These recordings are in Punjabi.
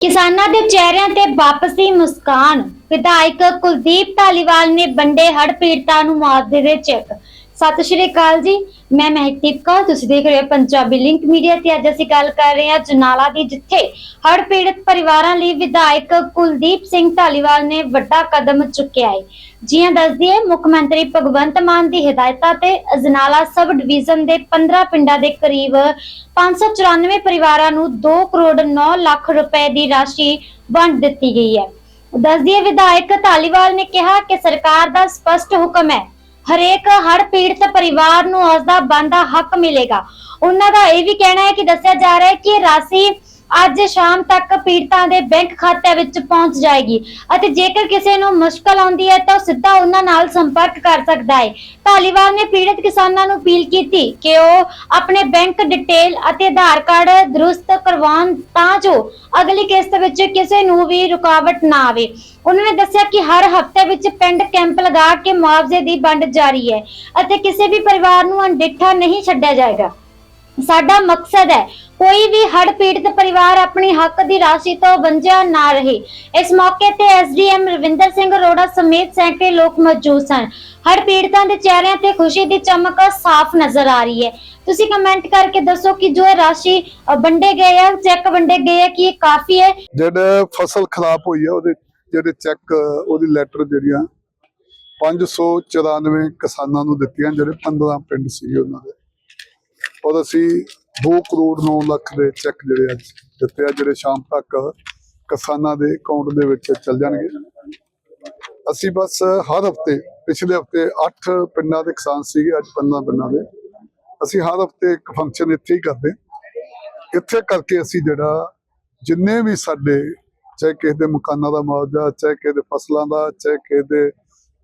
ਕਿਸਾਨਾਂ ਦੇ ਚਿਹਰਿਆਂ ਤੇ ਵਾਪਸੀ ਮੁਸਕਾਨ। ਵਿਧਾਇਕ ਕੁਲਦੀਪ ਢਾਲੀਵਾਲ ਨੇ ਵੰਡੇ ਹੜ੍ਹ ਪੀੜਤਾਂ ਨੂੰ ਮੁਆਵਜ਼ੇ ਦੇ ਚੈੱਕ ਸਤਿ ਸ਼੍ਰੀ ਅਕਾਲ ਜੀ। ਮੈਂ ਮਹਿਕਦੀਪ ਕੌਰ ਤੁਸੀਂ ਦੇਖ ਰਹੇ ਹੋ ਪੰਜਾਬੀ ਲਿੰਕ ਮੀਡੀਆ ਤੇ ਅੱਜ ਅਸੀਂ ਗੱਲ ਕਰ ਰਹੇ ਹਾਂ ਜਨਾਲਾ ਦੀ, ਜਿੱਥੇ ਹੜ੍ਹ ਪੀੜਤ ਪਰਿਵਾਰਾਂ ਲਈ ਵਿਧਾਇਕ ਕੁਲਦੀਪ ਸਿੰਘ ਢਾਲੀਵਾਲ ਨੇ ਵੱਡਾ ਕਦਮ ਚੁੱਕਿਆ ਹੈ। ਜੀਆਂ ਦੱਸਦੀ ਹੈ, ਮੁੱਖ ਮੰਤਰੀ ਭਗਵੰਤ ਮਾਨ ਦੀ ਹਦਾਇਤਾਂ ਤੇ ਅਜਨਾਲਾ ਸਬ ਡਿਵੀਜ਼ਨ ਦੇ 15 ਪਿੰਡਾਂ ਦੇ ਕਰੀਬ 594 ਪਰਿਵਾਰਾਂ ਨੂੰ 2 ਕਰੋੜ 9 ਲੱਖ ਰੁਪਏ ਦੀ ਰਾਸ਼ੀ ਵੰਡ ਦਿੱਤੀ ਗਈ ਹੈ। ਦੱਸਦੀ ਹੈ, ਵਿਧਾਇਕ ਢਾਲੀਵਾਲ ਨੇ ਕਿਹਾ ਕਿ ਸਰਕਾਰ ਦਾ ਸਪਸ਼ਟ ਹੁਕਮ ਹੈ ਹਰੇਕ ਹੜ੍ਹ ਪੀੜਤ ਪਰਿਵਾਰ ਨੂੰ ਉਸ ਦਾ ਬਣਦਾ ਹੱਕ ਮਿਲੇਗਾ। ਉਹਨਾਂ ਦਾ ਇਹ ਵੀ ਕਹਿਣਾ ਹੈ ਕਿ ਦੱਸਿਆ ਜਾ ਰਿਹਾ ਹੈ ਕਿ ਰਾਸ਼ੀ ਅੱਜ ਸ਼ਾਮ ਤੱਕ ਪੀੜਤਾਂ ਦੇ ਬੈਂਕ ਖਾਤੇ ਵਿੱਚ ਪਹੁੰਚ ਜਾਏਗੀ। ਅਤੇ ਜੇਕਰ ਕਿਸੇ ਨੂੰ ਮੁਸ਼ਕਲ ਆਉਂਦੀ ਹੈ ਤਾਂ ਉਹ ਸਿੱਧਾ ਉਹਨਾਂ ਨਾਲ ਸੰਪਰਕ ਕਰ ਸਕਦਾ ਹੈ। ਧਾਲੀਵਾਲ ਨੇ ਪੀੜਤ ਕਿਸਾਨਾਂ ਨੂੰ ਅਪੀਲ ਕੀਤੀ ਕਿ ਉਹ ਆਪਣੇ ਬੈਂਕ ਡਿਟੇਲ ਅਤੇ ਆਧਾਰ ਕਾਰਡ ਦਰੁਸਤ ਕਰਵਾਉਣ ਤਾਂ ਜੋ ਅਗਲੀ ਕਿਸ਼ਤ ਵਿੱਚ ਕਿਸੇ ਨੂੰ ਵੀ ਰੁਕਾਵਟ ਨਾ ਆਵੇ। ਉਹਨਾਂ ਨੇ ਦੱਸਿਆ ਕਿ ਹਰ ਹਫ਼ਤੇ ਵਿੱਚ ਪਿੰਡ ਕੈਂਪ ਲਗਾ ਕੇ ਮੁਆਵਜ਼ੇ ਦੀ ਵੰਡ ਜਾਰੀ ਹੈ ਅਤੇ ਕਿਸੇ ਵੀ ਪਰਿਵਾਰ ਨੂੰ ਅਣਡਿੱਠਾ ਨਹੀਂ ਛੱਡਿਆ ਜਾਏਗਾ। ਸਾਡਾ ਮਕਸਦ ਹੈ ਕੋਈ ਵੀ ਹੜ੍ਹ ਪੀੜਤ ਪਰਿਵਾਰ ਆਪਣੀ ਹੱਕ ਦੀ ਰਾਸ਼ੀ ਤੋਂ ਵੰਝਿਆ ਨਾ ਰਹੇ। ਇਸ ਮੌਕੇ ਤੇ ਐਸਡੀਐਮ ਰਵਿੰਦਰ ਸਿੰਘ ਅਰੋੜਾ ਸਮੇਤ ਸੈਂਕੜੇ ਲੋਕ ਮੌਜੂਦ ਸਨ। ਹੜ੍ਹ ਪੀੜਤਾਂ ਦੇ ਚਿਹਰਿਆਂ ਤੇ ਖੁਸ਼ੀ ਦੀ ਚਮਕ ਸਾਫ਼ ਨਜ਼ਰ ਆ ਰਹੀ ਹੈ। ਤੁਸੀਂ ਕਮੈਂਟ ਕਰਕੇ ਦੱਸੋ ਕਿ ਜੋ ਇਹ ਰਾਸ਼ੀ ਵੰਡੇ ਗਏ ਆ, ਚੈੱਕ ਵੰਡੇ ਗਏ ਆ, ਕਿ ਇਹ ਕਾਫੀ ਹੈ? ਜਿਹੜੇ ਫਸਲ ਖਰਾਬ ਹੋਈ ਆ, ਉਹਦੇ, ਜਿਹੜੇ ਚੈੱਕ, ਉਹਦੀ ਲੈਟਰ ਜਿਹੜੀਆਂ 594 ਕਿਸਾਨਾਂ ਨੂੰ ਦਿੱਤੀਆਂ, ਜਿਹੜੇ 15 ਪਿੰਡ ਸੀ ਉਹਨਾਂ ਦੇ। ਔਰ ਅਸੀਂ 2 ਕਰੋੜ 9 ਲੱਖ ਦੇ ਚੈੱਕ ਜਿਹੜੇ ਅੱਜ ਦਿੱਤੇ ਆ, ਜਿਹੜੇ ਸ਼ਾਮ ਤੱਕ ਕਿਸਾਨਾਂ ਦੇ ਅਕਾਊਂਟ ਦੇ ਵਿੱਚ ਚੱਲ ਜਾਣਗੇ। ਅਸੀਂ ਬਸ ਹਰ ਹਫ਼ਤੇ, ਪਿਛਲੇ ਹਫ਼ਤੇ 8 ਪਿੰਡਾਂ ਦੇ ਕਿਸਾਨ ਸੀਗੇ, ਅੱਜ 15 ਪਿੰਡਾਂ ਦੇ। ਅਸੀਂ ਹਰ ਹਫ਼ਤੇ ਇੱਕ ਫੰਕਸ਼ਨ ਇੱਥੇ ਹੀ ਕਰਦੇ। ਇੱਥੇ ਕਰਕੇ ਅਸੀਂ ਜਿਹੜਾ ਜਿੰਨੇ ਵੀ ਸਾਡੇ, ਚਾਹੇ ਕਿਸੇ ਦੇ ਮਕਾਨਾਂ ਦਾ ਮੁਆਵਜ਼ਾ, ਚਾਹੇ ਕਿਸੇ ਦੇ ਫਸਲਾਂ ਦਾ, ਚਾਹੇ ਕਿਸੇ ਦੇ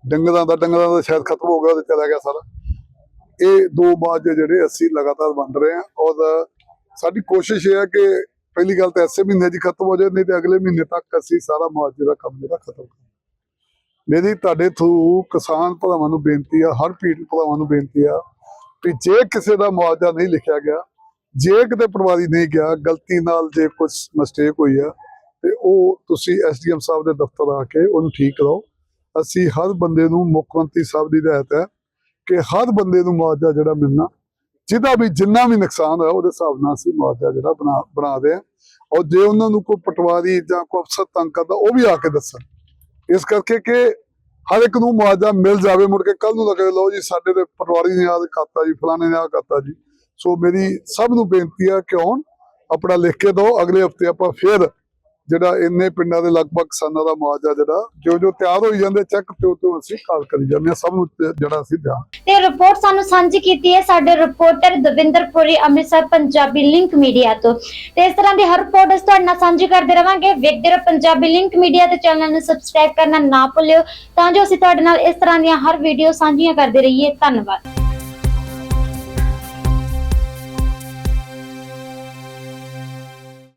ਡੰਗਰਾਂ ਦਾ ਡੰਗਰਾਂ ਦਾ ਸ਼ਾਇਦ ਖਤਮ ਹੋ ਗਿਆ ਉਹ ਤੇ ਚਲਾ ਗਿਆ ਸਾਰਾ। ਇਹ ਦੋ ਬਾਅਦ ਜਿਹੜੇ ਅਸੀਂ ਲਗਾਤਾਰ ਵੰਡ ਰਹੇ ਹਾਂ, ਔਰ ਸਾਡੀ ਕੋਸ਼ਿਸ਼ ਇਹ ਹੈ ਕਿ ਪਹਿਲੀ ਗੱਲ ਤਾਂ ਐਸੇ ਮਹੀਨੇ 'ਚ ਖਤਮ ਹੋ ਜਾਏ, ਨਹੀਂ ਤੇ ਅਗਲੇ ਮਹੀਨੇ ਤੱਕ ਅਸੀਂ ਸਾਰਾ ਮੁਆਵਜ਼ੇ ਦਾ ਕੰਮ ਜਿਹੜਾ ਖਤਮ ਕਰਾਂਗੇ। ਮੇਰੀ ਤੁਹਾਡੇ ਥਰੂ ਕਿਸਾਨ ਭਰਾਵਾਂ ਨੂੰ ਬੇਨਤੀ ਆ, ਹਰ ਪੀੜਤ ਭਰਾਵਾਂ ਨੂੰ ਬੇਨਤੀ ਆ ਕਿ ਜੇ ਕਿਸੇ ਦਾ ਮੁਆਵਜ਼ਾ ਨਹੀਂ ਲਿਖਿਆ ਗਿਆ, ਜੇ ਕਿਤੇ ਪਟਵਾਰੀ ਨਹੀਂ ਗਿਆ, ਗਲਤੀ ਨਾਲ ਜੇ ਕੁਝ ਮਿਸਟੇਕ ਹੋਈ ਆ, ਤੇ ਉਹ ਤੁਸੀਂ ਐਸਡੀਐਮ ਸਾਹਿਬ ਦੇ ਦਫ਼ਤਰ ਆ ਕੇ ਉਹਨੂੰ ਠੀਕ ਕਰਾਓ। ਅਸੀਂ ਹਰ ਬੰਦੇ ਨੂੰ ਮੁੱਖ ਮੰਤਰੀ ਸਾਹਿਬ ਦੀ ਹਦਾਇਤ ਹੈ ਕਿ ਹਰ ਬੰਦੇ ਨੂੰ ਮੁਆਵਜ਼ਾ ਜਿਹੜਾ ਮਿਲਣਾ, ਜਿਹਦਾ ਵੀ ਜਿੰਨਾ ਵੀ ਨੁਕਸਾਨ ਹੋਇਆ ਉਹਦੇ ਹਿਸਾਬ ਨਾਲ ਅਸੀਂ ਮੁਆਵਜ਼ਾ ਜਿਹੜਾ ਬਣਾ ਬਣਾਦੇ ਆ ਔਰ ਜੇ ਉਹਨਾਂ ਨੂੰ ਕੋਈ ਪਟਵਾਰੀ ਜਾਂ ਕੋਈ ਅਫਸਰ ਤੰਗ ਕਰਦਾ, ਉਹ ਵੀ ਆ ਕੇ ਦੱਸਣ। ਇਸ ਕਰਕੇ ਕਿ ਹਰ ਇੱਕ ਨੂੰ ਮੁਆਵਜ਼ਾ ਮਿਲ ਜਾਵੇ, ਮੁੜ ਕੇ ਕੱਲ ਨੂੰ ਲੱਗੇ ਲਓ ਜੀ, ਸਾਡੇ ਤੇ ਪਟਵਾਰੀ ਨੇ ਆਹ ਕਰਤਾ ਜੀ, ਫਲਾਣੇ ਨੇ ਆਹ ਕਰਤਾ ਜੀ। ਸੋ ਮੇਰੀ ਸਭ ਨੂੰ ਬੇਨਤੀ ਆ ਕਿ ਹੁਣ ਆਪਣਾ ਲਿਖ ਕੇ ਦਿਓ, ਅਗਲੇ ਹਫ਼ਤੇ ਆਪਾਂ ਫਿਰ ਜਿਹੜਾ ਇੰਨੇ ਪਿੰਡਾਂ ਦੇ ਲਗਭਗ ਕਿਸਾਨਾਂ ਦਾ ਮੁਆਵਜ਼ਾ ਜਿਹੜਾ ਜੋ ਜੋ ਤਿਆਰ ਹੋਈ ਜਾਂਦੇ ਚੈੱਕ ਤੇ ਤੇ ਅਸੀਂ ਕਾਲ ਕਰੀ ਜਾਂਦੇ ਹਾਂ, ਸਭ ਨੂੰ ਜਿਹੜਾ ਅਸੀਂ ਧਿਆਨ। ਤੇ ਰਿਪੋਰਟ ਸਾਨੂੰ ਸਾਂਝੀ ਕੀਤੀ ਹੈ ਸਾਡੇ reporter Davinderpuri Amritsar Punjabi link media ਤੋਂ। ਤੇ ਇਸ ਤਰ੍ਹਾਂ ਦੀ ਹਰ ਰਿਪੋਰਟ ਅਸੀਂ ਤੁਹਾਡੇ ਨਾਲ ਸਾਂਝੀ ਕਰਦੇ ਰਵਾਂਗੇ। ਵੇਖਦੇ ਰਹੋ ਪੰਜਾਬੀ ਲਿੰਕ ਮੀਡੀਆ ਤੇ ਚੈਨਲ ਨੂੰ ਸਬਸਕ੍ਰਾਈਬ ਕਰਨਾ ਨਾ ਭੁੱਲਿਓ, ਤਾਂ ਜੋ ਅਸੀਂ ਤੁਹਾਡੇ ਨਾਲ ਇਸ ਤਰ੍ਹਾਂ ਦੀਆਂ ਹਰ ਵੀਡੀਓ ਸਾਂਝੀਆਂ ਕਰਦੇ ਰਹੀਏ। ਧੰਨਵਾਦ।